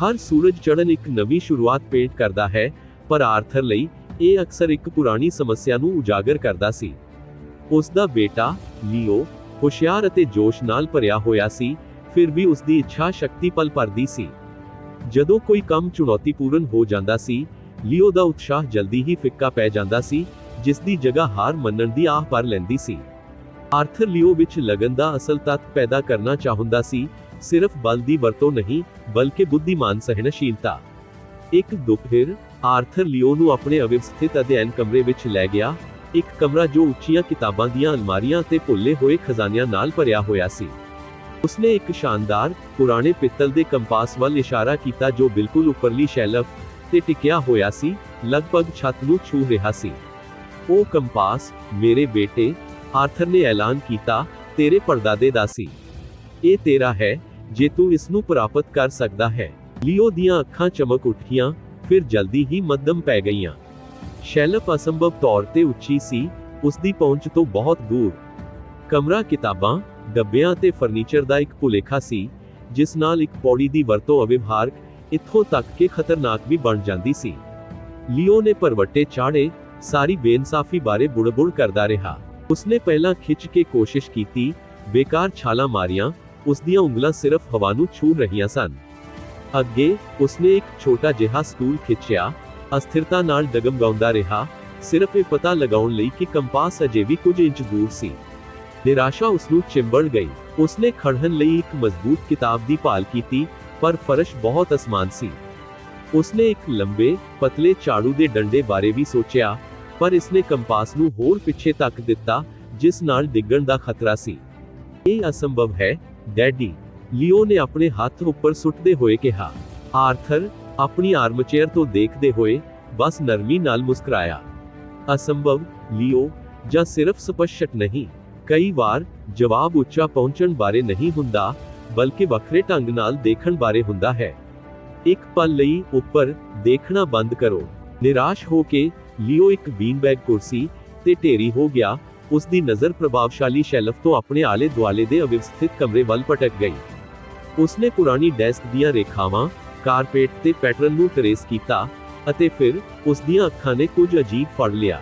ਹਰ ਸੂਰਜ ਚੜ੍ਹਨ ਇੱਕ ਨਵੀਂ ਸ਼ੁਰੂਆਤ ਪੇਂਟ ਕਰਦਾ ਹੈ, ਪਰ ਆਰਥਰ ਲਈ ਇਹ ਅਕਸਰ ਇੱਕ ਪੁਰਾਣੀ ਸਮੱਸਿਆ ਨੂੰ ਉਜਾਗਰ ਕਰਦਾ ਸੀ। ਉਸ ਦਾ ਬੇਟਾ ਲੀਓ ਹੁਸ਼ਿਆਰ ਅਤੇ ਜੋਸ਼ ਨਾਲ ਭਰਿਆ ਹੋਇਆ ਸੀ, ਫਿਰ ਵੀ ਉਸ ਦੀ ਇੱਛਾ ਸ਼ਕਤੀ ਪਲ ਭਰਦੀ ਸੀ। ਜਦੋਂ ਕੋਈ ਕੰਮ ਚੁਣੌਤੀਪੂਰਨ ਹੋ ਜਾਂਦਾ ਸੀ, ਲੀਓ ਦਾ ਉਤਸ਼ਾਹ ਜਲਦੀ ਹੀ ਫਿੱਕਾ ਪੈ ਜਾਂਦਾ ਸੀ ਜਿਸ ਦੀ ਜਗ੍ਹਾ ਹਾਰ ਮੰਨਣ ਦੀ ਆਹ ਭਰ ਲੈਂਦੀ ਸੀ। ਆਰਥਰ ਲੀਓ ਵਿੱਚ ਲਗਨ ਦਾ ਅਸਲ ਤੱਤ ਪੈਦਾ ਕਰਨਾ ਚਾਹੁੰਦਾ ਸੀ ਸਿਰਫ ਬਲ ਦੀ ਵਰਤੋਂ ਨਹੀਂ, ਬਲਕਿ ਬੁੱਧੀਮਾਨ ਸਹਿਣਸ਼ੀਲਤਾ। ਇੱਕ ਦੁਪਹਿਰ, ਆਰਥਰ ਲੀਓ ਨੂੰ ਆਪਣੇ ਅਵਿਵਸਥਿਤ ਅਧਿਐਨ ਕਮਰੇ ਵਿੱਚ ਲੈ ਗਿਆ। ਇੱਕ ਕਮਰਾ ਜੋ ਉੱਚੀਆਂ ਕਿਤਾਬਾਂ ਦੀਆਂ ਅਲਮਾਰੀਆਂ ਤੇ ਭੁੱਲੇ ਹੋਏ ਖਜ਼ਾਨਿਆਂ ਨਾਲ ਭਰਿਆ ਹੋਇਆ ਸੀ। ਉਸਨੇ ਇੱਕ ਸ਼ਾਨਦਾਰ, ਪੁਰਾਣੇ ਪਿੱਤਲ ਦੇ ਕੰਪਾਸ ਵੱਲ ਇਸ਼ਾਰਾ ਕੀਤਾ ਜੋ ਬਿਲਕੁਲ ਉੱਪਰਲੀ ਸ਼ੈਲਫ ਤੇ ਟਿਕਿਆ ਹੋਇਆ ਸੀ, ਲਗਭਗ ਛੱਤ ਨੂੰ ਛੂ ਰਿਹਾ ਸੀ। ਉਹ ਕੰਪਾਸ, ਮੇਰੇ ਬੇਟੇ, ਆਰਥਰ ਨੇ ਐਲਾਨ ਕੀਤਾ, ਤੇਰੇ ਪਰਦਾਦੇ ਦਾ ਸੀ। ਇਹ ਤੇਰਾ ਹੈ ਜੇ ਤੂੰ ਇਸ ਨੂੰ ਪ੍ਰਾਪਤ ਕਰ ਸਕਦਾ ਹੈ। ਲੀਓ ਦੀਆਂ ਅੱਖਾਂ ਚਮਕ ਉੱਠੀਆਂ, ਫਿਰ ਜਲਦੀ ਹੀ ਮੱਧਮ ਪੈ ਗਈਆਂ। ਸ਼ੈਲਫ ਅਸੰਭਵ ਤੌਰ ਤੇ ਉੱਚੀ ਸੀ ਉਸ ਦੀ ਪਹੁੰਚ ਤੋਂ ਬਹੁਤ ਦੂਰ। ਕਮਰਾ ਕਿਤਾਬਾਂ, ਡੱਬਿਆਂ ਤੇ ਫਰਨੀਚਰ ਦਾ ਇੱਕ ਭੁਲੇਖਾ ਸੀ, ਜਿਸ ਨਾਲ ਇੱਕ ਪੌੜੀ ਦੀ ਵਰਤੋਂ ਅਵਿਵਹਾਰਕ, ਇੱਥੋਂ ਤੱਕ ਕਿ ਖਤਰਨਾਕ ਵੀ ਬਣ ਜਾਂਦੀ ਸੀ। ਲਿਓ ਨੇ ਪਰਵੱਟੇ ਚਾੜੇ ਸਾਰੀ ਬੇਇਨਸਾਫੀ ਬਾਰੇ ਬੁੜਬੁੜ ਕਰਦਾ ਰਿਹਾ। ਉਸਨੇ ਪਹਿਲਾਂ ਖਿੱਚ ਕੇ ਕੋਸ਼ਿਸ਼ ਕੀਤੀ, ਬੇਕਾਰ ਛਾਲਾਂ ਮਾਰੀਆਂ ਉਸ ਦੀਆਂ ਉਂਗਲਾਂ ਸਿਰਫ ਹਵਾ ਨੂੰ ਛੂ ਰਹੀਆਂ ਸਨ। ਅੱਗੇ, ਉਸਨੇ ਇੱਕ ਛੋਟਾ ਜਿਹਾ ਸਟੂਲ ਖਿੱਚਿਆ। ਅਸਥਿਰਤਾ ਨਾਲ ਡਗਮਗਾਉਂਦਾ ਰਿਹਾ। ਸਿਰਫ ਇਹ ਪਤਾ ਲਗਾਉਣ ਲਈ ਕਿ ਕੰਪਾਸ ਅਜੇ ਵੀ ਕੁਝ ਇੰਚ ਦੂਰ ਸੀ। ਨਿਰਾਸ਼ਾ ਉਸ ਨੂੰ ਚਿੰਬੜ ਗਈ। ਉਸਨੇ ਖੜਨ ਲਈ ਇੱਕ ਮਜ਼ਬੂਤ ਕਿਤਾਬ ਦੀ ਭਾਲ ਕੀਤੀ, ਪਰ ਫਰਸ਼ ਬਹੁਤ ਅਸਮਾਨ ਸੀ। ਉਸਨੇ ਇੱਕ ਲੰਬੇ, ਪਤਲੇ ਝਾੜੂ ਦੇ ਡੰਡੇ ਬਾਰੇ ਵੀ ਸੋਚਿਆ, ਪਰ ਇਸਨੇ ਕੰਪਾਸ ਨੂੰ ਹੋਰ ਪਿੱਛੇ ਤੱਕ ਦਿੱਤਾ, ਜਿਸ ਨਾਲ ਡਿੱਗਣ ਦਾ ਖਤਰਾ ਸੀ। ਇਹ ਅਸੰਭਵ ਹੈ। ਡੈਡੀ, ਲੀਓ ਨੇ ਆਪਣੇ ਹੱਥ ਉੱਪਰ ਸੁੱਟਦੇ ਹੋਏ ਕਿਹਾ। ਆਰਥਰ ਆਪਣੀ ਆਰਮਚੇਅਰ ਤੋਂ ਦੇਖਦੇ ਹੋਏ ਬਸ ਨਰਮੀ ਨਾਲ ਮੁਸਕਰਾਇਆ। ਅਸੰਭਵ, ਲੀਓ, ਜਾਂ ਸਿਰਫ ਸਪਸ਼ਟ ਨਹੀਂ, ਕਈ ਵਾਰ ਜਵਾਬ ਉੱਚਾ ਪਹੁੰਚਣ ਬਾਰੇ ਨਹੀਂ ਹੁੰਦਾ, ਬਲਕਿ ਵੱਖਰੇ ਢੰਗ ਨਾਲ ਦੇਖਣ ਬਾਰੇ ਹੁੰਦਾ ਹੈ। ਇੱਕ ਪਲ ਲਈ ਉੱਪਰ ਦੇਖਣਾ ਬੰਦ ਕਰੋ। ਨਿਰਾਸ਼ ਹੋ ਕੇ ਲਿਓ ਇੱਕ ਬੀਨਬੈਗ ਕੁਰਸੀ ਤੇ ਢੇਰੀ ਹੋ ਗਿਆ ਉਸ ਦੀ ਨਜ਼ਰ ਪ੍ਰਭਾਵਸ਼ਾਲੀ ਸ਼ੈਲਫ ਤੋਂ ਆਪਣੇ ਆਲੇ ਦੁਆਲੇ ਦੇ ਅਵਿਵਸਥਿਤ ਕਮਰੇ ਵੱਲ ਭਟਕ ਗਈ। ਉਸਨੇ ਪੁਰਾਣੀ ਡੈਸਕ ਦੀਆਂ ਰੇਖਾਵਾਂ, ਕਾਰਪੇਟ ਤੇ ਪੈਟਰਨ ਨੂੰ ਟਰੇਸ ਕੀਤਾ ਅਤੇ ਫਿਰ ਉਸ ਦੀਆਂ ਅੱਖਾਂ ਨੇ ਕੁਝ ਅਜੀਬ ਫੜ ਲਿਆ।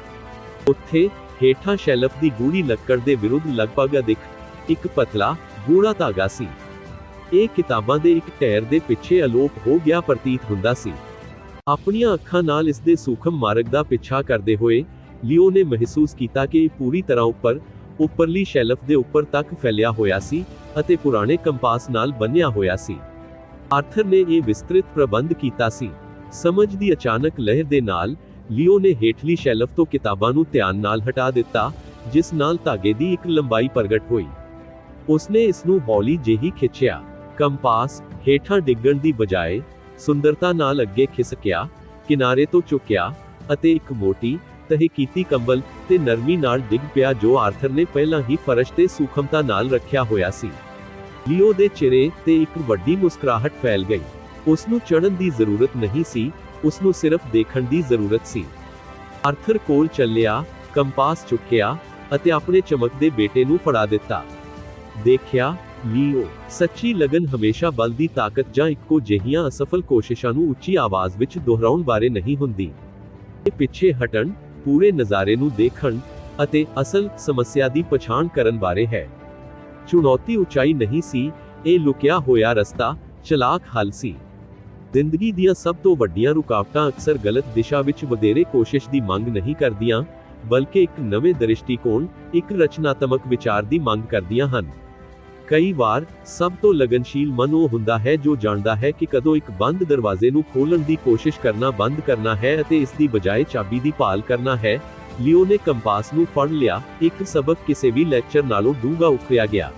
ਉੱਥੇ ਹੇਠਾਂ ਸ਼ੈਲਫ ਦੀ ਗੂੜੀ ਲੱਕੜ ਦੇ ਵਿਰੁੱਧ ਲਗਭਗ ਅਦਿਖ ਇੱਕ ਪਤਲਾ, ਗੂੜਾ ਧਾਗਾ ਸੀ। ਇਹ ਕਿਤਾਬਾਂ ਦੇ ਇੱਕ ਢੇਰ ਦੇ ਪਿੱਛੇ ਅਲੋਪ ਹੋ ਗਿਆ ਪ੍ਰਤੀਤ ਹੁੰਦਾ ਸੀ। ਆਪਣੀਆਂ ਅੱਖਾਂ ਨਾਲ ਇਸ ਦੇ ਸੂਖਮ ਮਾਰਗ ਦਾ ਪਿੱਛਾ ਕਰਦੇ ਹੋਏ ਲਿਓ ਨੇ ਮਹਿਸੂਸ ਕੀਤਾ ਕਿ ਇਹ ਪੂਰੀ ਤਰ੍ਹਾਂ ਉੱਪਰ, ਉੱਪਰਲੀ ਸ਼ੈਲਫ ਦੇ ਉੱਪਰ ਤੱਕ ਫੈਲਿਆ ਹੋਇਆ ਸੀ ਅਤੇ ਪੁਰਾਣੇ ਕੰਪਾਸ ਨਾਲ ਬੰਨਿਆ ਹੋਇਆ ਸੀ। ਆਰਥਰ ਨੇ ਇਹ ਵਿਸਤ੍ਰਿਤ ਪ੍ਰਬੰਧ ਕੀਤਾ ਸੀ। ਸਮਝ ਦੀ ਅਚਾਨਕ ਲਹਿਰ ਦੇ ਨਾਲ, ਲਿਓ ਨੇ ਹੇਠਲੀ ਸ਼ੈਲਫ ਤੋਂ ਕਿਤਾਬਾਂ ਨੂੰ ਧਿਆਨ ਨਾਲ ਹਟਾ ਦਿੱਤਾ, ਜਿਸ ਨਾਲ ਧਾਗੇ ਦੀ ਇੱਕ ਲੰਬਾਈ ਪ੍ਰਗਟ ਹੋਈ। ਉਸਨੇ ਇਸ ਨੂੰ ਹੌਲੀ ਜਿਹੀ ਖਿੱਚਿਆ। ਕੰਪਾਸ ਹੇਠਾਂ ਡਿੱਗਣ ਦੀ ਬਜਾਏ ਸੁੰਦਰਤਾ ਨਾਲ ਅੱਗੇ ਖਿਸਕਿਆ, ਕਿਨਾਰੇ ਤੋਂ ਝੁਕਿਆ ਅਤੇ ਇੱਕ ਮੋਟੀ ਤਹਿ ਕੀਤੀ ਕੰਬਲ ਤੇ ਨਰਮੀ ਨਾਲ ਡਿੱਗ ਪਿਆ ਜੋ ਆਰਥਰ ਨੇ ਪਹਿਲਾਂ ਹੀ ਫਰਸ਼ ਤੇ ਸੂਖਮਤਾ ਨਾਲ ਰੱਖਿਆ ਹੋਇਆ ਸੀ। ਲਿਓ ਦੇ ਚਿਹਰੇ ਤੇ ਇੱਕ ਵੱਡੀ ਮੁਸਕਰਾਹਟ ਫੈਲ ਗਈ। ਉਸ ਨੂੰ ਚੜਨ ਦੀ ਜ਼ਰੂਰਤ ਨਹੀਂ ਸੀ, ਉਸ ਨੂੰ ਸਿਰਫ ਦੇਖਣ ਦੀ ਜ਼ਰੂਰਤ ਸੀ। ਆਰਥਰ ਕੋਲ ਚੱਲਿਆ, ਕੰਪਾਸ ਚੁੱਕਿਆ ਅਤੇ ਆਪਣੇ ਚਮਕਦੇ ਬੇਟੇ ਨੂੰ ਫੜਾ ਦਿੱਤਾ। ਦੇਖਿਆ, ਲੀਓ, ਸੱਚੀ ਲਗਨ ਹਮੇਸ਼ਾ ਬਲ ਦੀ ਤਾਕਤ ਜਾਂ ਇੱਕੋ ਜਿਹੀਆਂ ਅਸਫਲ ਕੋਸ਼ਿਸ਼ਾਂ ਨੂੰ ਉੱਚੀ ਆਵਾਜ਼ ਵਿੱਚ ਦੁਹਰਾਉਣ ਬਾਰੇ ਨਹੀਂ ਹੁੰਦੀ। ਇਹ ਪਿੱਛੇ ਹਟਣ ਪੂਰੇ ਨਜ਼ਾਰੇ ਨੂੰ ਦੇਖਣ ਅਤੇ ਅਸਲ ਸਮੱਸਿਆ ਦੀ ਪਛਾਣ ਕਰਨ ਬਾਰੇ ਹੈ। ਚੁਣੌਤੀ ਉਚਾਈ ਨਹੀਂ ਸੀ, ਇਹ ਲੁਕਿਆ ਹੋਇਆ ਰਸਤਾ ਚਲਾਕ ਹੱਲ ਸੀ। ਜ਼ਿੰਦਗੀ ਦੀਆਂ ਸਭ ਤੋਂ ਵੱਡੀਆਂ ਰੁਕਾਵਟਾਂ ਅਕਸਰ ਗਲਤ ਦਿਸ਼ਾ ਵਿੱਚ ਵਧੇਰੇ ਕੋਸ਼ਿਸ਼ ਦੀ ਮੰਗ ਨਹੀਂ ਕਰਦੀਆਂ, ਬਲਕਿ ਇੱਕ ਨਵੇਂ ਦ੍ਰਿਸ਼ਟੀਕੋਣ, ਇੱਕ ਰਚਨਾਤਮਕ ਵਿਚਾਰ ਦੀ ਮੰਗ ਕਰਦੀਆਂ ਹਨ। ਕਈ ਵਾਰ ਸਭ ਤੋਂ ਲਗਨਸ਼ੀਲ ਮਨ ਉਹ ਹੁੰਦਾ ਹੈ ਜੋ ਜਾਣਦਾ ਹੈ ਕਿ ਕਦੋਂ ਇੱਕ ਬੰਦ ਦਰਵਾਜ਼ੇ ਨੂੰ ਖੋਲਣ ਦੀ ਕੋਸ਼ਿਸ਼ ਕਰਨਾ ਬੰਦ ਕਰਨਾ ਹੈ ਅਤੇ ਇਸ ਦੀ ਬਜਾਏ ਚਾਬੀ ਦੀ ਭਾਲ ਕਰਨਾ ਹੈ। ਲਿਓ ਨੇ ਕੰਪਾਸ ਨੂੰ ਫੜ ਲਿਆ। ਇੱਕ ਸਬਕ ਕਿਸੇ ਵੀ ਲੈਕਚਰ ਨਾਲੋਂ ਡੂੰਘਾ ਉਖਰਿਆ ਗਿਆ।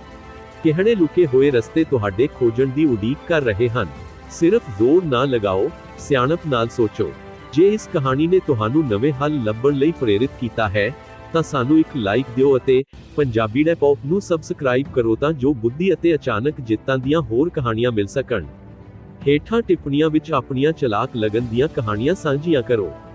ਕਿਹੜੇ ਲੁਕੇ ਹੋਏ ਰਸਤੇ ਤੁਹਾਡੇ ਖੋਜਣ ਦੀ ਉਡੀਕ ਕਰ ਰਹੇ ਹਨ? ਸਿਰਫ ਜ਼ੋਰ ਨਾ ਲਗਾਓ, ਸਿਆਣਪ ਨਾਲ ਸੋਚੋ। ਜੇ ਇਸ ਕਹਾਣੀ ਨੇ ਤੁਹਾਨੂੰ ਨਵੇਂ ਹੱਲ ਲੱਭਣ ਲਈ ਪ੍ਰੇਰਿਤ ਕੀਤਾ ਹੈ, ਤਾਂ ਸਾਨੂੰ ਇੱਕ ਲਾਈਕ ਦਿਓ ਅਤੇ ਪੰਜਾਬੀ ਡੈ ਪੌਪ ਨੂੰ ਸਬਸਕ੍ਰਾਈਬ ਕਰੋ ਤਾਂ ਜੋ ਬੁੱਧੀ ਅਤੇ ਅਚਾਨਕ ਜਿੱਤਾਂ ਦੀਆਂ ਹੋਰ ਕਹਾਣੀਆਂ ਮਿਲ ਸਕਣ। ਹੇਠਾਂ ਟਿੱਪਣੀਆਂ ਵਿੱਚ ਆਪਣੀਆਂ ਚਲਾਕ ਲਗਨ ਦੀਆਂ ਕਹਾਣੀਆਂ ਸਾਂਝੀਆਂ ਕਰੋ।